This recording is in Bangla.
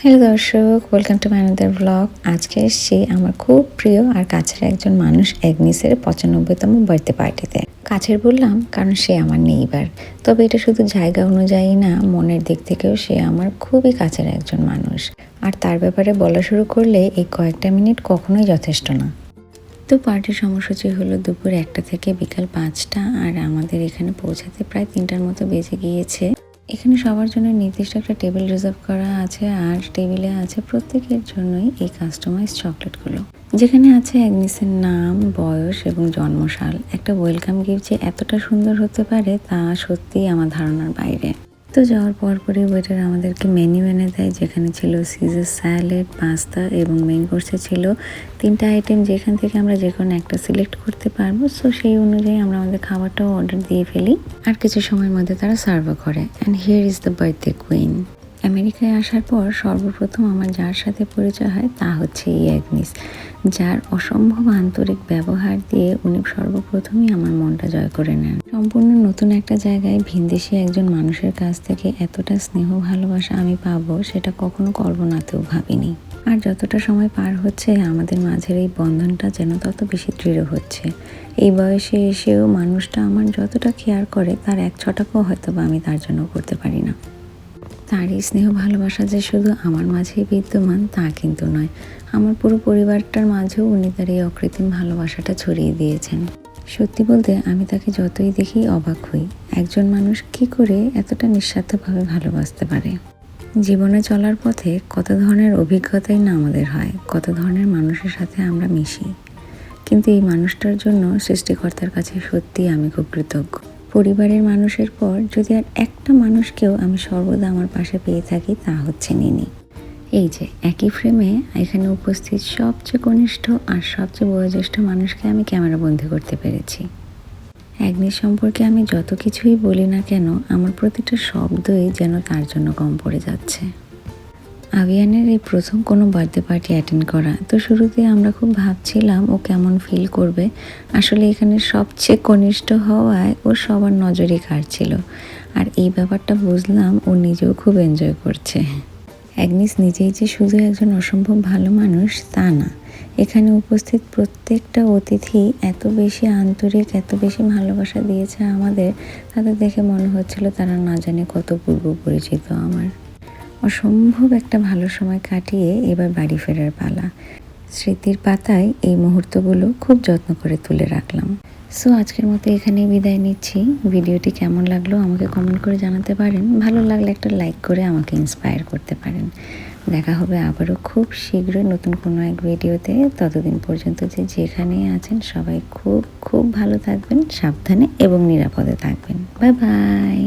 হ্যালো দর্শক ওয়েলকাম টু ম্যানাদার ব্লগ আজকে এসেছি আমার খুব প্রিয় আর কাছের একজন মানুষ অ্যাগনিসের পঁচানব্বইতম বার্থডে পার্টিতে কাছের বললাম, কারণ সে আমার নেইবার তবে এটা শুধু জায়গা অনুযায়ী না, মনের দিক থেকেও সে আমার খুবই কাছের একজন মানুষ। আর তার ব্যাপারে বলা শুরু করলে এই কয়েকটা মিনিট কখনোই যথেষ্ট না। তো পার্টির সময়সূচি হলো দুপুর একটা থেকে বিকাল পাঁচটা, আর আমাদের এখানে পৌঁছাতে প্রায় তিনটার মতো বেজে গিয়েছে। এখানে সবার জন্য নির্দিষ্ট একটা টেবিল রিজার্ভ করা আছে, আর টেবিলে আছে প্রত্যেকের জন্যই এই কাস্টমাইজ চকলেটগুলো যেখানে আছে অ্যাগনিসের নাম, বয়স এবং জন্মশাল একটা ওয়েলকাম গিফট যে এতটা সুন্দর হতে পারে তা সত্যিই আমার ধারণার বাইরে। তো যাওয়ার পর পরে ওয়েটার আমাদেরকে মেনু এনে দেয়, যেখানে ছিল সিজার স্যালাড পাস্তা এবং মেন কোর্সে ছিল তিনটা আইটেম যেখান থেকে আমরা যে কোনো একটা সিলেক্ট করতে পারব। সো সেই অনুযায়ী আমরা আমাদের খাবারটাও অর্ডার দিয়ে ফেলি। আর কিছু সময়ের মধ্যে তারা সার্ভও করে। And here is the birthday queen আমেরিকায় আসার পর সর্বপ্রথম আমার যার সাথে পরিচয় হয় তা হচ্ছে এই অ্যাগনিস, যার অসম্ভব আন্তরিক ব্যবহার দিয়ে উনি সর্বপ্রথমই আমার মনটা জয় করে নেন। সম্পূর্ণ নতুন একটা জায়গায় ভিনদেশি একজন মানুষের কাছ থেকে এতটা স্নেহ ভালোবাসা আমি পাবো সেটা কখনো কল্পনাতেও ভাবিনি। আর যতটা সময় পার হচ্ছে, আমাদের মাঝের এই বন্ধনটা যেন তত বেশি দৃঢ় হচ্ছে। এই বয়সে এসেও মানুষটা আমার যতটা কেয়ার করে, তার এক ছটাকও হয়তো বা আমি তার জন্য করতে পারি না। তার এই স্নেহ ভালোবাসা যে শুধু আমার মাঝেই বিদ্যমান, তা কিন্তু নয়। আমার পুরো পরিবারটার মাঝেও উনি তার এই অকৃত্রিম ভালোবাসাটা ছড়িয়ে দিয়েছেন। সত্যি বলতে, আমি তাকে যতই দেখি অবাক হই। একজন মানুষ কি করে এতটা নিঃস্বার্থভাবে ভালোবাসতে পারে? জীবনে চলার পথে কত ধরনের অভিজ্ঞতাই না আমাদের হয়, কত ধরনের মানুষের সাথে আমরা মিশি। কিন্তু এই মানুষটার জন্য সৃষ্টিকর্তার কাছে সত্যিই আমি খুব কৃতজ্ঞ। পরিবারের মানুষের পর যদি আর একটা মানুষকেও আমি সর্বদা আমার পাশে পেয়ে থাকি, তা হচ্ছে নিনি। এই যে, একই ফ্রেমে এখানে উপস্থিত সবচেয়ে কনিষ্ঠ আর সবচেয়ে বয়োজ্যেষ্ঠ মানুষকে আমি ক্যামেরা বন্দি করতে পেরেছি। অ্যাগ্নির সম্পর্কে আমি যত কিছুই বলি না কেন, আমার প্রতিটা শব্দই যেন তার জন্য কম পড়ে যাচ্ছে। আভিয়ানের এই প্রথম কোনো বার্থডে পার্টি অ্যাটেন্ড করা। তো শুরুতে আমরা খুব ভাবছিলাম ও কেমন ফিল করবে। আসলে এখানে সবচেয়ে কনিষ্ঠ হওয়ায় ও সবার নজরে কাটছিল আর এই ব্যাপারটা বুঝলাম ও নিজেও খুব এনজয় করছে। অ্যাগনিস নিজেই যে শুধু একজন অসম্ভব ভালো মানুষ, তা না। এখানে উপস্থিত প্রত্যেকটা অতিথি এত বেশি আন্তরিক, এত বেশি ভালোবাসা দিয়েছে আমাদের, তাদের দেখে মনে হচ্ছিল তারা না জানে কত পূর্ব পরিচিত আমার। অসম্ভব একটা ভালো সময় কাটিয়ে এবার বাড়ি ফেরার পালা। স্মৃতির পাতায় এই মুহূর্তগুলো খুব যত্ন করে তুলে রাখলাম। সো, আজকের মতো এখানেই বিদায় নিচ্ছি। ভিডিওটি কেমন লাগল আমাকে কমেন্ট করে জানাতে পারেন। ভালো লাগলে একটা লাইক করে আমাকে ইন্সপায়ার করতে পারেন। দেখা হবে আবারও খুব শীঘ্রই নতুন কোনো এক ভিডিওতে। ততদিন পর্যন্ত যে যেখানেই আছেন সবাই খুব খুব ভালো থাকবেন, সাবধানে এবং নিরাপদে থাকবেন। Bye bye!